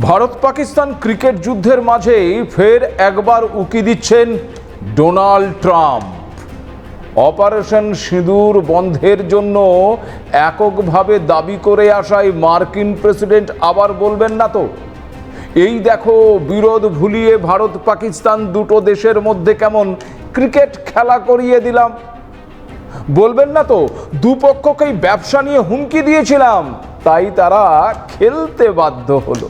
Bharat Pakistan cricket যুদ্ধের মাঝেই ফের একবার উকি দিচ্ছেন ডোনাল্ড ট্রাম্প। অপারেশন সিঁদুর বন্ধের জন্য এককভাবে দাবি করে আসায় মার্কিন প্রেসিডেন্ট আবার বলবেন না তো। এই দেখো, বিরোধ ভুলিয়ে ভারত পাকিস্তান দুটো দেশের মধ্যে কেমন ক্রিকেট খেলা করিয়ে দিলাম। বলবেন না তো, দুপক্ষকেই ব্যবসা নিয়ে হুমকি দিয়েছিলাম, তাই তারা খেলতে বাধ্য হলো।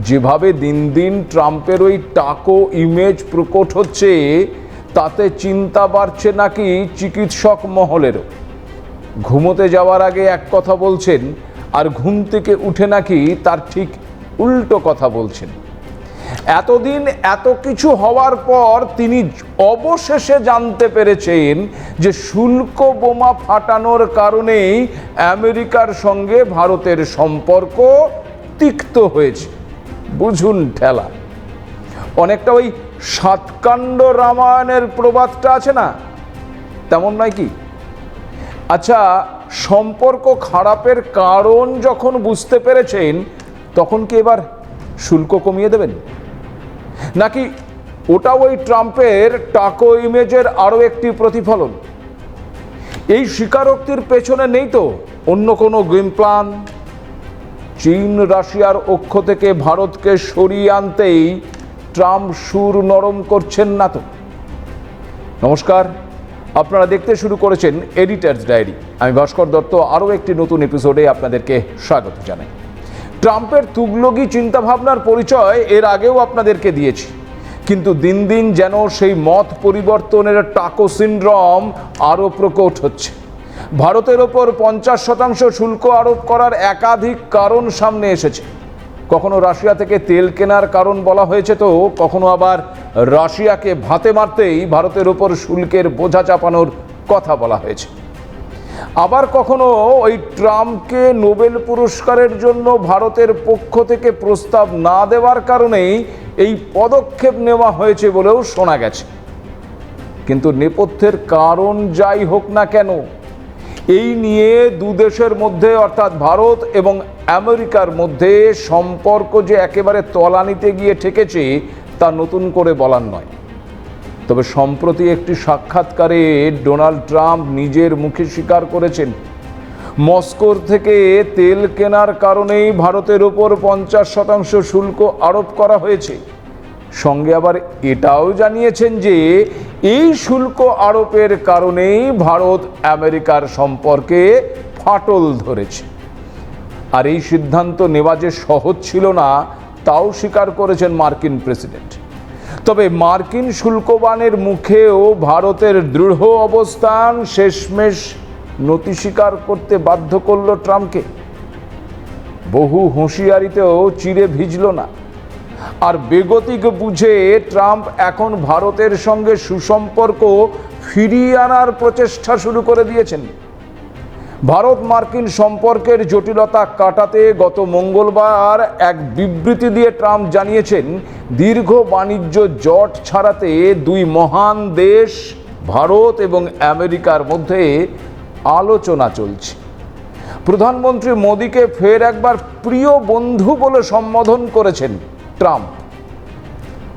যেভাবে দিন দিন ট্রাম্পের ওই টাকো ইমেজ প্রকট হচ্ছে, তাতে চিন্তা বাড়ছে নাকি চিকিৎসক মহলেরও? ঘুমোতে যাওয়ার আগে এক কথা বলছেন, আর ঘুম থেকে উঠে নাকি তার ঠিক উল্টো কথা বলছেন। এতদিন এত কিছু হওয়ার পর তিনি অবশেষে জানতে পেরেছেন যে শুল্ক বোমা ফাটানোর কারণেই আমেরিকার সঙ্গে ভারতের সম্পর্ক তিক্ত হয়েছে। বুঝুন ঠেলা। অনেকটা ওই সাতকাণ্ড রামায়ণের প্রবাদটা আছে না? তেমন নয় কি? আচ্ছা সম্পর্ক খারাপের কারণ যখন বুঝতে পেরেছেন, তখন কি এবার শুল্ক কমিয়ে দেবেন? নাকি ওটা ওই ট্রাম্পের টাকো ইমেজের আরও একটি প্রতিফলন? এই স্বীকারোক্তির পেছনে নেই তো অন্য কোনো গেম প্ল্যান? চীন, রাশিয়ার অক্ষ থেকে ভারতকে সরিয়ে আনতেই ট্রাম্প সুর নরম করছেন না তো নমস্কার, আপনারা দেখতে শুরু করেছেন এডিটার্স ডায়েরি আমি ভাস্কর দত্ত, আরও একটি নতুন এপিসোডে আপনাদেরকে স্বাগত জানাই। ট্রাম্পের তুগলগি চিন্তাভাবনার পরিচয় এর আগেও আপনাদেরকে দিয়েছি। কিন্তু দিন দিন যেন সেই মত পরিবর্তনের টাকো সিন্ড্রম আরও প্রকট হচ্ছে। ভারতের ওপর পঞ্চাশ শতাংশ শুল্ক আরোপ করার একাধিক কারণ সামনে এসেছে। কখনো রাশিয়া থেকে তেল কেনার কারণ বলা হয়েছে তো, কখনো আবার রাশিয়াকে ভাতে মারতেই ভারতের ওপর শুল্কের বোঝা চাপানোর কথা বলা হয়েছে। আবার কখনো ওই ট্রাম্পকে নোবেল পুরস্কারের জন্য ভারতের পক্ষ থেকে প্রস্তাব না দেওয়ার কারণেই এই পদক্ষেপ নেওয়া হয়েছে বলেও শোনা গেছে। কিন্তু নেপথ্যের কারণ যাই হোক না কেন এই নিয়ে দু দেশের মধ্যে, অর্থাৎ ভারত এবং আমেরিকার মধ্যে সম্পর্ক যে একেবারে তলানিতে গিয়ে ঠেকেছে, তা নতুন করে বলার নয়। তবে সম্প্রতি একটি সাক্ষাৎকারে ডোনাল্ড ট্রাম্প নিজের মুখে স্বীকার করেছেন, মস্কোর থেকে তেল কেনার কারণেই ভারতের ওপর পঞ্চাশ শতাংশ শুল্ক আরোপ করা হয়েছে। সঙ্গে আবার এটাও জানিয়েছেন যে, এই শুল্ক আরোপের কারণেই ভারত আমেরিকার সম্পর্কে ফাটল ধরেছে। আর এই সিদ্ধান্ত নেওয়া যে সহজ ছিল না, তাও স্বীকার করেছেন মার্কিন প্রেসিডেন্ট। তবে মার্কিন শুল্কবানের মুখেও ভারতের দৃঢ় অবস্থান শেষমেশ নতি স্বীকার করতে বাধ্য করল ট্রাম্পকে। বহু হুঁশিয়ারিতেও চিড়ে ভিজল না। আর বেগতিক বুঝে ট্রাম্প এখন ভারতের সঙ্গে সুসম্পর্ক ফিরিয়ে আনার প্রচেষ্টা শুরু করে দিয়েছেন। ভারত মার্কিন সম্পর্কের জটিলতা কাটাতে গত মঙ্গলবার এক বিবৃতি দিয়ে ট্রাম্প জানিয়েছেন, দীর্ঘ বাণিজ্য জট ছাড়াতে দুই মহান দেশ, ভারত এবং আমেরিকার মধ্যে আলোচনা চলছে। প্রধানমন্ত্রী মোদীকে ফের একবার প্রিয় বন্ধু বলে সম্বোধন করেছেন। ট্রাম্প।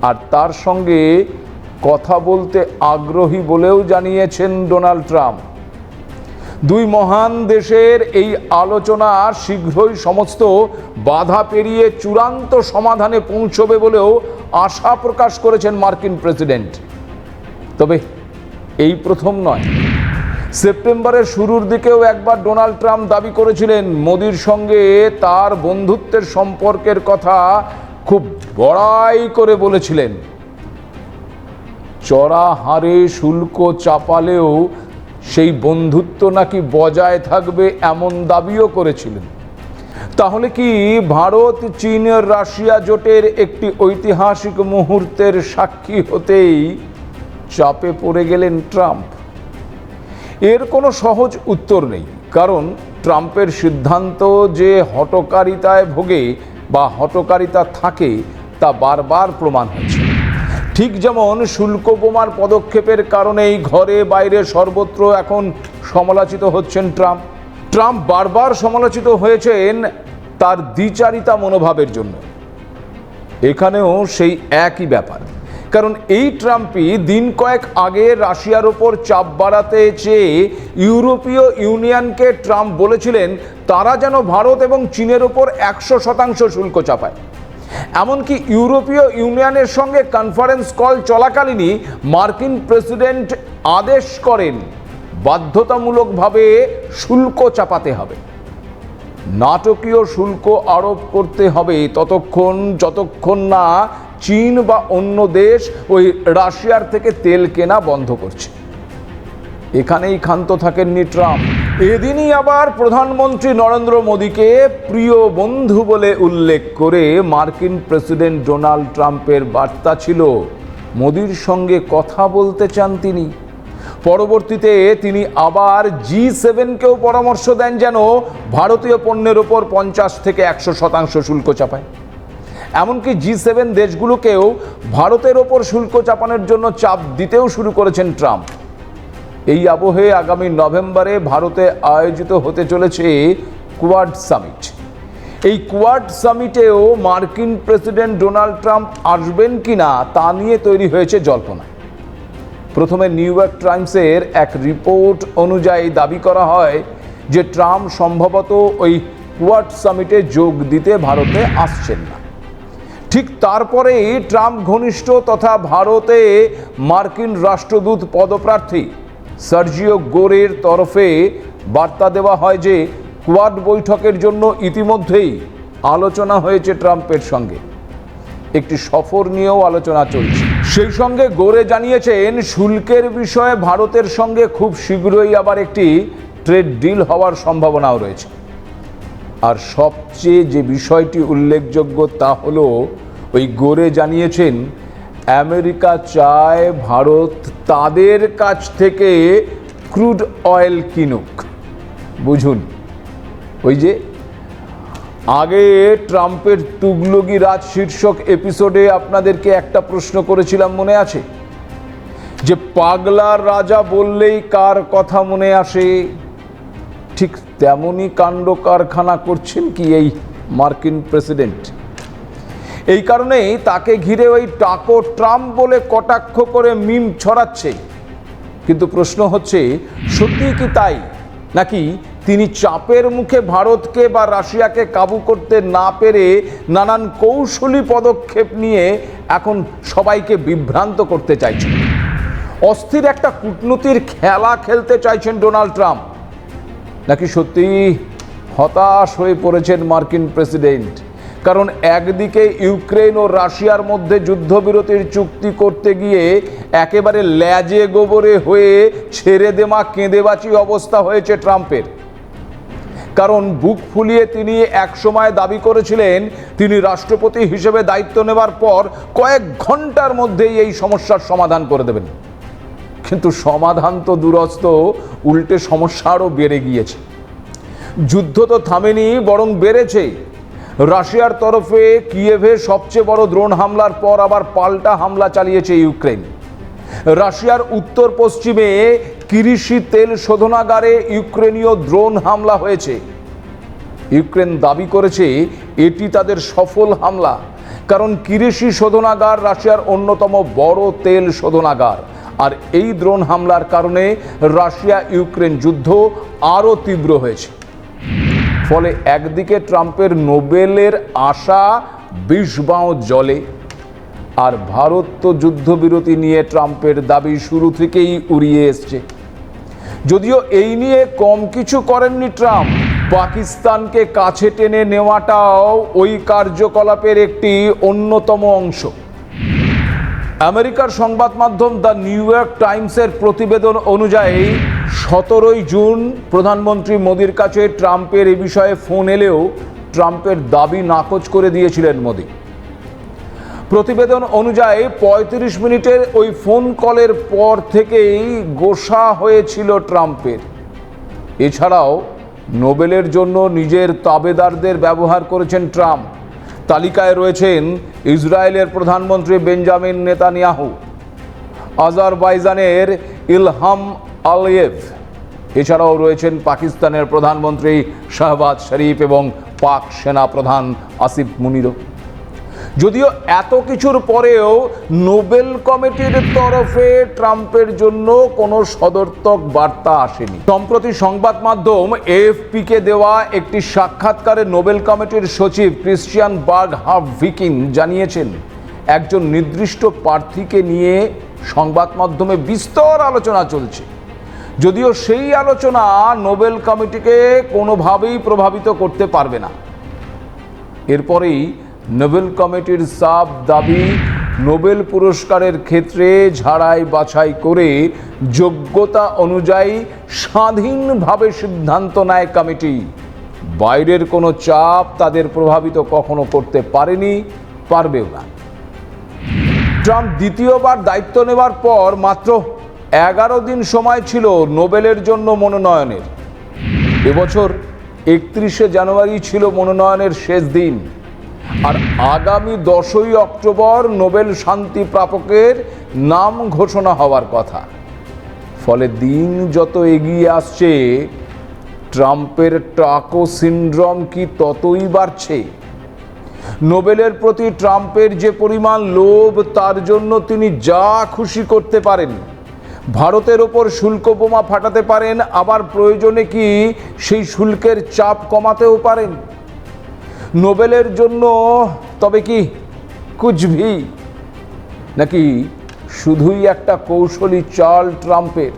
আর তার সঙ্গে কথা বলতে আগ্রহী বলেও জানিয়েছেন ডোনাল্ড ট্রাম্প। দুই মহান দেশের এই আলোচনা শীঘ্রই সমস্ত বাধা পেরিয়ে চূড়ান্ত সমাধানে পৌঁছবে বলেও আশা প্রকাশ করেছেন মার্কিন প্রেসিডেন্ট। তবে এই প্রথম নয়। সেপ্টেম্বরের শুরুর দিকেও একবার ডোনাল্ড ট্রাম্প দাবি করেছিলেন, মোদির সঙ্গে তার বন্ধুত্বের সম্পর্কের কথা খুব বড়াই করে বলেছিলেন, চড়া হারে শুল্ক চাপালেও সেই বন্ধুত্ব নাকি বজায় থাকবে এমন দাবিও করেছিলেন। তাহলে কি ভারত, চীন, রাশিয়া জোটের একটি ঐতিহাসিক মুহূর্তের সাক্ষী হতেই চাপে পড়ে গেলেন ট্রাম্প? এর কোনো সহজ উত্তর নেই, কারণ ট্রাম্পের সিদ্ধান্ত যে হটকারিতায় ভোগে বা হটকারিতা থাকে তা বারবার প্রমাণ হচ্ছে। ঠিক যেমন শুল্ক বোমার পদক্ষেপের কারণেই ঘরে বাইরে সর্বত্র এখন সমালোচিত হচ্ছেন ট্রাম্প। ট্রাম্প বারবার সমালোচিত হয়েছেন তার দ্বিচারিতা মনোভাবের জন্য। এখানেও সেই একই ব্যাপার। কারণ এই ট্রাম্পই দিন কয়েক আগে রাশিয়ার ওপর চাপ বাড়াতে চেয়ে ইউরোপীয় ইউনিয়নকে ট্রাম্প বলেছিলেন, তারা যেন ভারত এবং চীনের ওপর একশো শতাংশ শুল্ক চাপায়। এমনকি ইউরোপীয় ইউনিয়নের সঙ্গে কনফারেন্স কল চলাকালীনই মার্কিন প্রেসিডেন্ট আদেশ করেন, বাধ্যতামূলকভাবে শুল্ক চাপাতে হবে। নাটকীয় শুল্ক আরোপ করতে হবে ততক্ষণ, যতক্ষণ না চীন বা অন্য দেশ ওই রাশিয়ার থেকে তেল কেনা বন্ধ করছে। এখানেই ক্ষান্ত থাকেননি ট্রাম্প। এদিনই আবার প্রধানমন্ত্রী নরেন্দ্র মোদীকে প্রিয় বন্ধু বলে উল্লেখ করে মার্কিন প্রেসিডেন্ট ডোনাল্ড ট্রাম্পের বার্তা ছিল, মোদির সঙ্গে কথা বলতে চান তিনি। পরবর্তীতে তিনি আবার জি সেভেনকেও পরামর্শ দেন যেন ভারতীয় পণ্যের ওপর পঞ্চাশ থেকে একশো শতাংশ শুল্ক চাপায়। এমনকি জি সেভেন দেশগুলোকেও ভারতের ওপর শুল্ক চাপানোর জন্য চাপ দিতেও শুরু করেছেন ট্রাম্প। এই আবহে আগামী নভেম্বরে ভারতে আয়োজিত হতে চলেছে কোয়াড সামিট এই কোয়াড সামিটেও মার্কিন প্রেসিডেন্ট ডোনাল্ড ট্রাম্প আসবেন কিনা তা নিয়ে তৈরি হয়েছে জল্পনা। প্রথমে নিউ ইয়র্ক টাইমসের এক রিপোর্ট অনুযায়ী দাবি করা হয় যে ট্রাম্প সম্ভবত ওই কোয়াড সামিটে যোগ দিতে ভারতে আসছেন না। ঠিক তারপরেই ট্রাম্প ঘনিষ্ঠ তথা ভারতে মার্কিন রাষ্ট্রদূত পদপ্রার্থী সার্জিও গোরের তরফে বার্তা দেওয়া হয় যে কোয়াড বৈঠকের জন্য ইতিমধ্যেই আলোচনা হয়েছে ট্রাম্পের সঙ্গে। একটি সফর নিয়েও আলোচনা চলছে। সেই সঙ্গে গোরে জানিয়েছেন, শুল্কের বিষয়ে ভারতের সঙ্গে খুব শীঘ্রই আবার একটি ট্রেড ডিল হওয়ার সম্ভাবনাও রয়েছে। আর সবচেয়ে যে বিষয়টি উল্লেখযোগ্য তা হলো, ওই গোরে জানিয়েছেন, আমেরিকা চায় ভারত তাদের কাছ থেকে ক্রুড অয়েল কিনুক। বুঝুন, ওই যে আগে ট্রাম্পের তুগলকি রাজ শীর্ষক এপিসোডে আপনাদেরকে একটা প্রশ্ন করেছিলাম মনে আছে? যে পাগলার রাজা বললেই কার কথা মনে আসে? ঠিক তেমনই কাণ্ড কারখানা করছেন কি এই মার্কিন প্রেসিডেন্ট। এই কারণেই তাকে ঘিরে ওই টাকো ট্রাম্প বলে কটাক্ষ করে মিম ছড়াচ্ছে। কিন্তু প্রশ্ন হচ্ছে সত্যি কি তাই? নাকি তিনি চাপের মুখে ভারতকে বা রাশিয়াকে কাবু করতে না পেরে নানান কৌশলী পদক্ষেপ নিয়ে এখন সবাইকে বিভ্রান্ত করতে চাইছেন? অস্থির একটা কূটনীতির খেলা খেলতে চাইছেন ডোনাল্ড ট্রাম্প। নাকি সত্যি হতাশ হয়ে পড়েছেন মার্কিন প্রেসিডেন্ট? কারণ একদিকে ইউক্রেন ও রাশিয়ার মধ্যে যুদ্ধবিরতির চুক্তি করতে গিয়ে একেবারে ল্যাজে গোবরে হয়ে ছেড়ে দেমা কেঁদেবাচি অবস্থা হয়েছে ট্রাম্পের। কারণ বুক ফুলিয়ে তিনি একসময় দাবি করেছিলেন, তিনি রাষ্ট্রপতি হিসেবে দায়িত্ব নেবার পর কয়েক ঘণ্টার মধ্যেই এই সমস্যার সমাধান করে দেবেন। কিন্তু সমাধান তো দূরস্থ উল্টে সমস্যা আরও বেড়ে গিয়েছে। যুদ্ধ তো থামেনি, বরং বেড়েছে। রাশিয়ার তরফে কিয়েভে সবচেয়ে বড় দ্রোণ হামলার পর আবার পাল্টা হামলা চালিয়েছে ইউক্রেন। রাশিয়ার উত্তর পশ্চিমে কৃষি তেল শোধনাগারে ইউক্রেনীয় দ্রোণ হামলা হয়েছে। ইউক্রেন দাবি করেছে এটি তাদের সফল হামলা, কারণ কৃষি শোধনাগার রাশিয়ার অন্যতম বড় তেল শোধনাগার। আর এই ড্রোন হামলার কারণে রাশিয়া ইউক্রেন যুদ্ধ আরও তীব্র হয়েছে। ফলে একদিকে ট্রাম্পের নোবেলের আশা বিষবাঁও জলে, আর ভারত তো যুদ্ধবিরতি নিয়ে ট্রাম্পের দাবি শুরু থেকেই উড়িয়ে এসছে। যদিও এই নিয়ে কম কিছু করেননি ট্রাম্প, পাকিস্তানকে কাছে টেনে নেওয়াটাও ওই কার্যকলাপের একটি অন্যতম অংশ। আমেরিকার সংবাদ মাধ্যম দ্য নিউ ইয়র্ক টাইমসের প্রতিবেদন অনুযায়ী, সতেরোই জুন প্রধানমন্ত্রী মোদির কাছে ট্রাম্পের এ বিষয়ে ফোন এলেও ট্রাম্পের দাবি নাকচ করে দিয়েছিলেন মোদি। প্রতিবেদন অনুযায়ী ৩৫ মিনিটের ওই ফোন কলের পর থেকেই গোসা হয়েছিল ট্রাম্পের। এছাড়াও, নোবেলের জন্য নিজের তাবেদারদের ব্যবহার করেছেন ট্রাম্প। তালিকায় রয়েছেন ইসরায়েলের প্রধানমন্ত্রী বেঞ্জামিন নেতানিয়াহু, আজারবাইজানের ইলহাম আলিয়েভ, এছাড়াও রয়েছেন পাকিস্তানের প্রধানমন্ত্রী শাহবাজ শরীফ এবং পাক সেনা প্রধান আসিফ মুনিরও। যদিও এত কিছুর পরেও নোবেল কমিটির তরফে ট্রাম্পের জন্য কোনো সদর্থক বার্তা আসেনি। সম্প্রতি সংবাদ মাধ্যম এএফপিকে দেওয়া একটি সাক্ষাৎকারে নোবেল কমিটির সচিব ক্রিশ্চিয়ান বার্গ হাফ ভিকিং জানিয়েছেন, একজন নির্দিষ্ট প্রার্থীকে নিয়ে সংবাদ মাধ্যমে বিস্তর আলোচনা চলছে। যদিও সেই আলোচনা নোবেল কমিটিকে কোনোভাবেই প্রভাবিত করতে পারবে না। এরপরেই নোবেল কমিটির সাব দাবি, নোবেল পুরস্কারের ক্ষেত্রে ঝাড়াই বাছাই করে যোগ্যতা অনুযায়ী স্বাধীনভাবে সিদ্ধান্ত নেয় কমিটি। বাইরের কোনো চাপ তাদের প্রভাবিত কখনো করতে পারেনি, পারবেও না। ট্রাম্প দ্বিতীয়বার দায়িত্ব নেবার পর মাত্র এগারো দিন সময় ছিল নোবেলের জন্য মনোনয়নের। এবছর একত্রিশে জানুয়ারি ছিল মনোনয়নের শেষ দিন। আর আগামী দশই অক্টোবর নোবেল শান্তি প্রাপকের নাম ঘোষণা হওয়ার কথা। ফলে দিন যত এগিয়ে আসছে, ট্রাম্পের টাকো সিন্ড্রম কি ততই বাড়ছে? নোবেলের প্রতি ট্রাম্পের যে পরিমাণ লোভ, তার জন্য তিনি যা খুশি করতে পারেন, ভারতের ওপর শুল্ক বোমা ফাটাতে পারেন, আবার প্রয়োজনে কি সেই শুল্কের চাপ কমাতেও পারেন? নোবেলের জন্য তবে কি কুচভি? নাকি শুধুই একটা কৌশলী চাল ট্রাম্পের?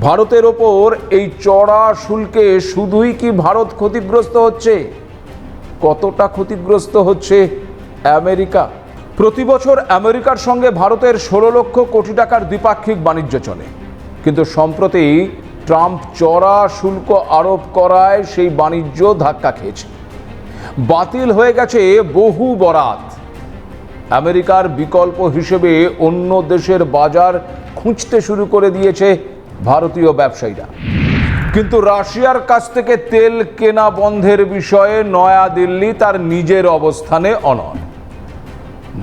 ভারতের ওপর এই চড়া শুল্কে শুধুই কি ভারত ক্ষতিগ্রস্ত হচ্ছে? কতটা ক্ষতিগ্রস্ত হচ্ছে আমেরিকা? প্রতি বছর আমেরিকার সঙ্গে ভারতের ষোলো লক্ষ কোটি টাকার দ্বিপাক্ষিক বাণিজ্য চলে। কিন্তু সম্প্রতি ট্রাম্প চড়া শুল্ক আরোপ করায় সেই বাণিজ্য ধাক্কা খেয়েছে। বাতিল হয়ে গেছে বহু বরাত। আমেরিকার বিকল্প হিসেবে অন্য দেশের বাজার খুঁজতে শুরু করে দিয়েছে ভারতীয় ব্যবসায়ীরা। কিন্তু রাশিয়ার কাছ থেকে তেল কেনা বন্ধের বিষয়ে নয়াদিল্লি তার নিজের অবস্থানে অনড়।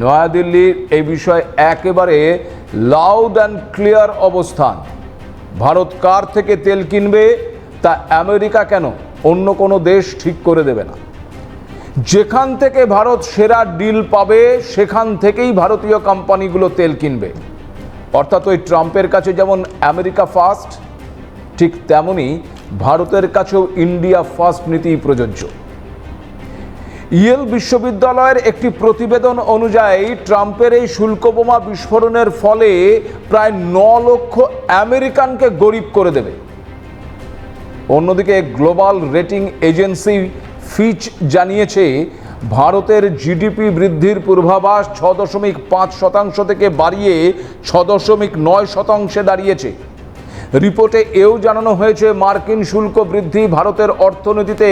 নয়াদিল্লির এই বিষয়ে একেবারে লাউড অ্যান্ড ক্লিয়ার অবস্থান। ভারত কার থেকে তেল কিনবে, তা আমেরিকা কেন? অন্য কোনো দেশ ঠিক করে দেবে না। যেখান থেকে ভারত সেরা ডিল পাবে, সেখান থেকেই ভারতীয় কোম্পানিগুলো তেল কিনবে। অর্থাৎ ওই ট্রাম্পের কাছে যেমন আমেরিকা ফার্স্ট ঠিক তেমনই ভারতের কাছেও ইন্ডিয়া ফার্স্ট নীতি প্রযোজ্য। ইয়েল বিশ্ববিদ্যালয়ের একটি প্রতিবেদন অনুযায়ী ট্রাম্পের এই শুল্ক বোমা বিস্ফোরণের ফলে প্রায় ন লক্ষ আমেরিকানকে গরিব করে দেবে। অন্যদিকে গ্লোবাল রেটিং এজেন্সি ফিচ জানিয়েছে, ভারতের জিডিপি বৃদ্ধির পূর্বাভাস ছ দশমিক পাঁচ শতাংশ থেকে বাড়িয়ে ছ দশমিক নয় শতাংশে দাঁড়িয়েছে। রিপোর্টে এও জানানো হয়েছে, মার্কিন শুল্ক বৃদ্ধি ভারতের অর্থনীতিতে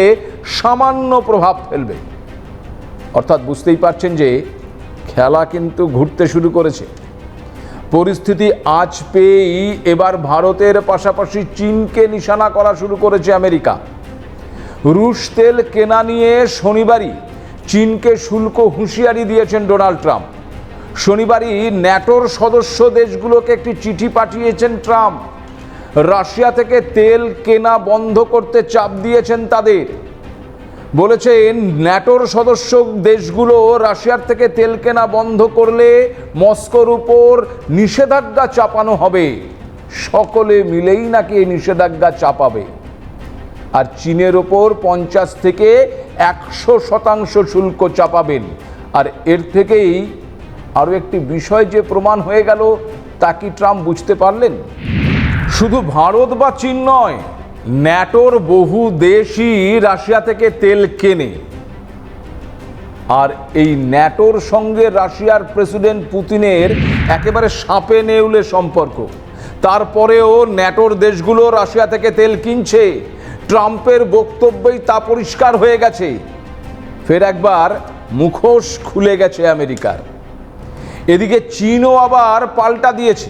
সামান্য প্রভাব ফেলবে। অর্থাৎ বুঝতেই পারছেন যে, খেলা কিন্তু ঘুরতে শুরু করেছে। পরিস্থিতি আজ পেয়েই এবার ভারতের পাশাপাশি চীনকে নিশানা করা শুরু করেছে আমেরিকা। রুশ তেল কেনা নিয়ে শনিবারই চীনকে শুল্ক হুঁশিয়ারি দিয়েছেন ডোনাল্ড ট্রাম্প। শনিবারই ন্যাটোর সদস্য দেশগুলোকে একটি চিঠি পাঠিয়েছেন ট্রাম্প। রাশিয়া থেকে তেল কেনা বন্ধ করতে চাপ দিয়েছেন তাদের। বলেছেন, ন্যাটোর সদস্য দেশগুলো রাশিয়ার থেকে তেল কেনা বন্ধ করলে মস্কোর উপর নিষেধাজ্ঞা চাপানো হবে। সকলে মিলেই নাকি এই নিষেধাজ্ঞা চাপাবে। আর চীনের ওপর পঞ্চাশ থেকে একশো শতাংশ শুল্ক চাপাবেন। আর এর থেকেই আরও একটি বিষয় যে প্রমাণ হয়ে গেল, তা কি ট্রাম্প বুঝতে পারলেন? শুধু ভারত বা চীন নয়, ন্যাটোর বহু দেশই রাশিয়া থেকে তেল কেনে। আর এই ন্যাটোর সঙ্গে রাশিয়ার প্রেসিডেন্ট পুতিনের একেবারে সাপে নেউলে সম্পর্ক। তারপরেও ন্যাটোর দেশগুলো রাশিয়া থেকে তেল কিনছে। ট্রাম্পের বক্তব্যেই তা পরিষ্কার হয়ে গেছে। ফের একবার মুখোশ খুলে গেছে আমেরিকার। এদিকে চীনও আবার পাল্টা দিয়েছে।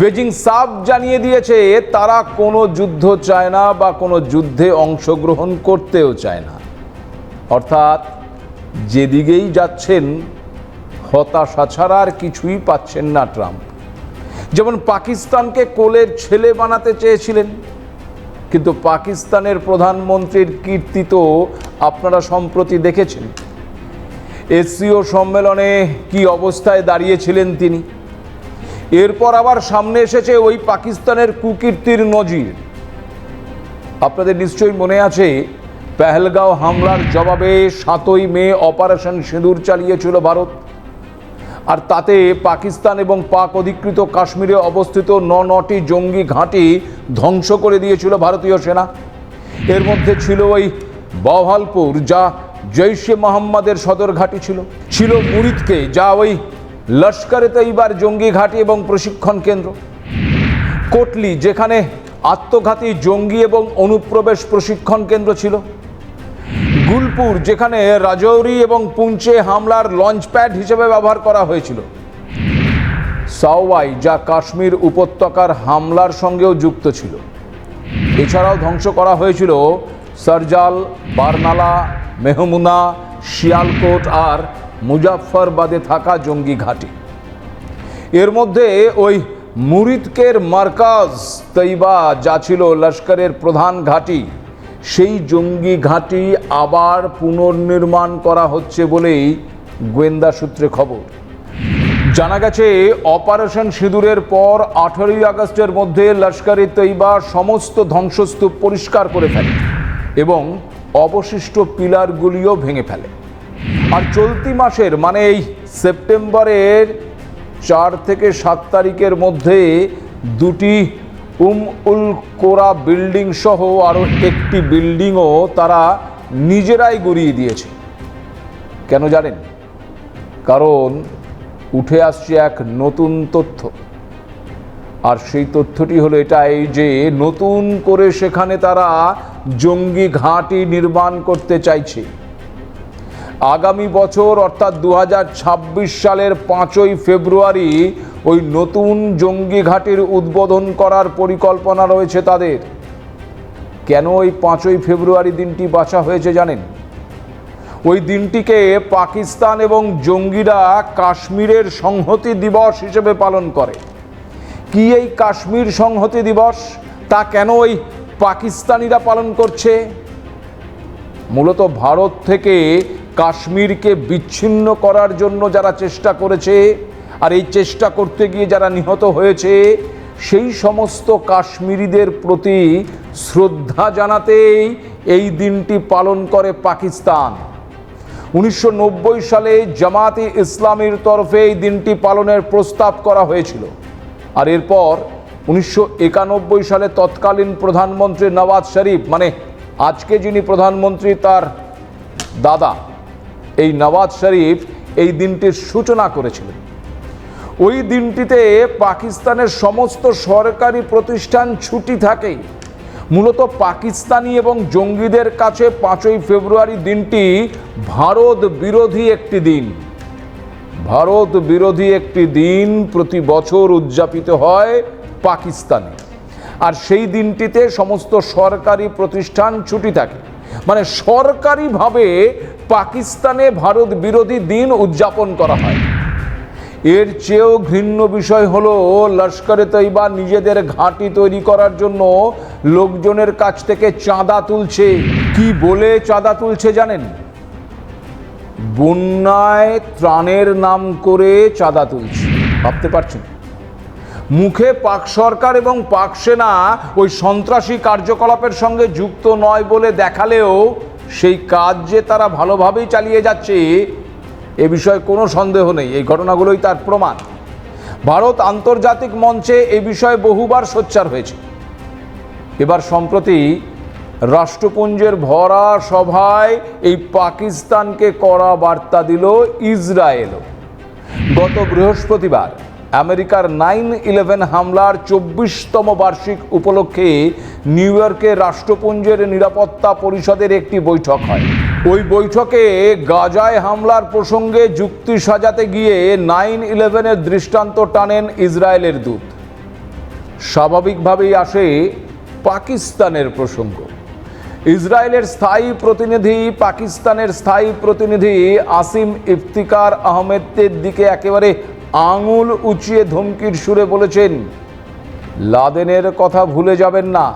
বেজিং সাফ জানিয়ে দিয়েছে, তারা কোনো যুদ্ধ চায় না বা কোনো যুদ্ধে অংশগ্রহণ করতেও চায় না। অর্থাৎ যেদিকেই যাচ্ছেন, হতাশা ছাড়া আর কিছুই পাচ্ছেন না ট্রাম্প। যেমন পাকিস্তানকে কোলের ছেলে বানাতে চেয়েছিলেন কিন্তু পাকিস্তানের প্রধানমন্ত্রীর কীর্তি তো আপনারা সম্প্রতি দেখেছেন। এসসিও সম্মেলনে কি অবস্থায় দাঁড়িয়েছিলেন তিনি? এরপর আবার সামনে এসেছে ওই পাকিস্তানের কুকীর্তির নজির। আপনাদের নিশ্চয়ই মনে আছে, পেহেলগাঁও হামলার জবাবে সাতই মে অপারেশন সিঁদুর চালিয়েছিল ভারত। আর তাতে পাকিস্তান এবং পাক অধিকৃত কাশ্মীরে অবস্থিত ন নটি জঙ্গি ঘাঁটি ধ্বংস করে দিয়েছিল ভারতীয় সেনা। এর মধ্যে ছিল ওই বহালপুর যা জৈশে মোহাম্মদের সদর ঘাঁটি ছিল। ছিল মুরিদকে, যা ওই লস্করে তৈবার জঙ্গি ঘাঁটি এবং প্রশিক্ষণ কেন্দ্র। কোটলি, যেখানে আত্মঘাতী জঙ্গি এবং অনুপ্রবেশ প্রশিক্ষণ কেন্দ্র ছিল। গুলপুর, যেখানে রাজৌরি এবং পুঞ্চে হামলার লঞ্চপ্যাড হিসেবে ব্যবহার করা হয়েছিল। সাওয়াই, যা কাশ্মীর উপত্যকার হামলার সঙ্গেও যুক্ত ছিল। এছাড়াও ধ্বংস করা হয়েছিল সরজাল, বারনালা, মেহমুনা, শিয়ালকোট আর মুজাফফরবাদে থাকা জঙ্গি ঘাঁটি। এর মধ্যে ওই মুরিদকের মার্কাজ, তৈবা, যা ছিল লস্করের প্রধান ঘাঁটি। সেই জঙ্গি ঘাঁটি আবার পুনর্নির্মাণ করা হচ্ছে বলেই গোয়েন্দা সূত্রে খবর। জানা গেছে, অপারেশন সিঁদুরের পর আঠারোই আগস্টের মধ্যে লস্কর ই তৈবা সমস্ত ধ্বংসস্তূপ পরিষ্কার করে ফেলে এবং অবশিষ্ট পিলারগুলিও ভেঙে ফেলে। আর চলতি মাসের মানে এই সেপ্টেম্বরের চার থেকে সাত তারিখের মধ্যে দুটি উম উল কোরা বিল্ডিং সহ আরও একটি বিল্ডিংও তারা নিজেরাই গড়িয়ে দিয়েছে। কেন জানেন? কারণ উঠে আসছে এক নতুন তথ্য। আর সেই তথ্যটি হলো এটাই যে নতুন করে সেখানে তারা জঙ্গি ঘাঁটি নির্মাণ করতে চাইছে। আগামী বছর, অর্থাৎ দু হাজার ছাব্বিশ সালের পাঁচই ফেব্রুয়ারি, ওই নতুন জঙ্গি ঘাঁটির উদ্বোধন করার পরিকল্পনা রয়েছে তাদের। কেন ওই পাঁচই ফেব্রুয়ারি দিনটি বাছা হয়েছে জানেন? ওই দিনটিকে পাকিস্তান এবং জঙ্গিরা কাশ্মীরের সংহতি দিবস হিসেবে পালন করে। কি এই কাশ্মীর সংহতি দিবস? তা কেন ওই পাকিস্তানিরা পালন করছে? মূলত ভারত থেকে কাশ্মীরকে বিচ্ছিন্ন করার জন্য যারা চেষ্টা করেছে, আর এই চেষ্টা করতে গিয়ে যারা নিহত হয়েছে, সেই সমস্ত কাশ্মীরিদের প্রতি শ্রদ্ধা জানাতেই এই দিনটি পালন করে পাকিস্তান। উনিশশো নব্বই সালে জামাতি ইসলামীর তরফে এই দিনটি পালনের প্রস্তাব করা হয়েছিল। আর এরপর উনিশশো একানব্বই সালে তৎকালীন প্রধানমন্ত্রী নওয়াজ শরীফ মানে আজকে যিনি প্রধানমন্ত্রী, তার দাদা এই নওয়াজ শরীফ এই দিনটির সূচনা করেছিলেন। ওই দিনটিতে পাকিস্তানের সমস্ত সরকারি প্রতিষ্ঠান ছুটি থাকে মূলত পাকিস্তানি এবং জঙ্গিদের কাছে পাঁচই ফেব্রুয়ারি দিনটি ভারত বিরোধী একটি দিন। ভারত বিরোধী একটি দিন প্রতি বছর উদযাপিত হয় পাকিস্তানে। আর সেই দিনটিতে সমস্ত সরকারি প্রতিষ্ঠান ছুটি থাকে। মানে সরকারিভাবে পাকিস্তানে ভারত বিরোধী দিন উদযাপন করা হয়। এর চেয়েও ঘৃণ্য বিষয় হলো, লস্করে তৈবা নিজেদের ঘাঁটি তৈরি করার জন্য লোকজনের কাছ থেকে চাঁদা তুলছে। কি বলে চাঁদা তুলছে জানেন? বন্যায় ত্রাণের নাম করে চাঁদা তুলছে। ভাবতে পারছেন? মুখে পাক সরকার এবং পাক সেনা ওই সন্ত্রাসী কার্যকলাপের সঙ্গে যুক্ত নয় বলে দেখালেও সেই কাজ যে তারা ভালোভাবেই চালিয়ে যাচ্ছে, এ বিষয়ে কোনো সন্দেহ নেই। এই ঘটনাগুলোই তার প্রমাণ। ভারত আন্তর্জাতিক মঞ্চে এ বিষয়ে বহুবার সোচ্চার হয়েছে। এবার সম্প্রতি রাষ্ট্রপুঞ্জের ভরা সভায় এই পাকিস্তানকে কড়া বার্তা দিল ইসরায়েলও। গত বৃহস্পতিবার আমেরিকার নাইন ইলেভেন হামলার চব্বিশতম বার্ষিক উপলক্ষে নিউ ইয়র্কে রাষ্ট্রপুঞ্জের নিরাপত্তা পরিষদের একটি বৈঠক হয়। ওই বৈঠকে গাজায় হামলার প্রসঙ্গে যুক্তি সাজাতে গিয়ে নাইন ইলেভেনের দৃষ্টান্ত টানেন ইসরায়েলের দূত। স্বাভাবিকভাবেই আসে পাকিস্তানের প্রসঙ্গ। ইসরায়েলের স্থায়ী প্রতিনিধি, পাকিস্তানের স্থায়ী প্রতিনিধি আসিম ইফতিকার আহমেদের দিকে একেবারে আঙুল উঁচিয়ে ধমকির সুরে বলেছেন, লাদেনের কথা ভুলে যাবেন না।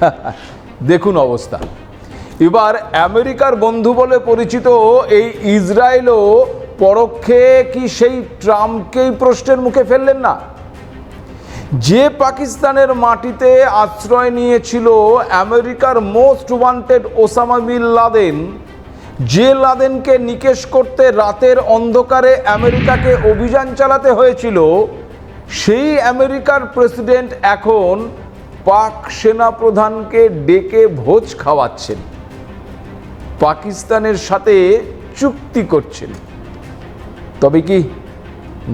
দেখুন অবস্থা। এবার আমেরিকার বন্ধু বলে পরিচিত এই ইসরায়েলও পরোক্ষে কি সেই ট্রাম্পকেই প্রশ্নের মুখে ফেললেন না? যে পাকিস্তানের মাটিতে আশ্রয় নিয়েছিল আমেরিকার most wanted Osama bin Laden যে লাদেনকে নিকেশ করতে রাতের অন্ধকারে আমেরিকাকে অভিযান চালাতে হয়েছিল। সেই আমেরিকার প্রেসিডেন্ট এখন পাক সেনাপ্রধানকে ডেকে ভোজ খাওয়াচ্ছেন। পাকিস্তানের সাথে চুক্তি করছেন। তবে কি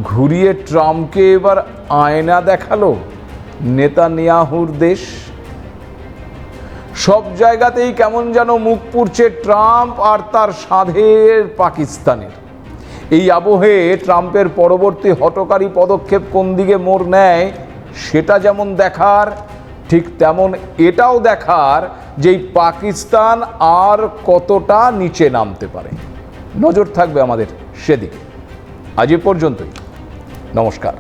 ঘুরিয়ে ট্রাম্পকে এবার আয়না দেখাল নেতানিয়াহুর দেশ? সব জায়গাতেই কেমন যেন মুখ পুড়ছে ট্রাম্প আর তার সাধের পাকিস্তানের। এই আবহে ট্রাম্পের পরবর্তী হটকারী পদক্ষেপ কোন দিকে মোড় নেয়, সেটা যেমন দেখার, ঠিক তেমন এটাও দেখার যে পাকিস্তান আর কতটা নিচে নামতে পারে। নজর থাকবে আমাদের সেদিকে। আজ এ পর্যন্তই। নমস্কার।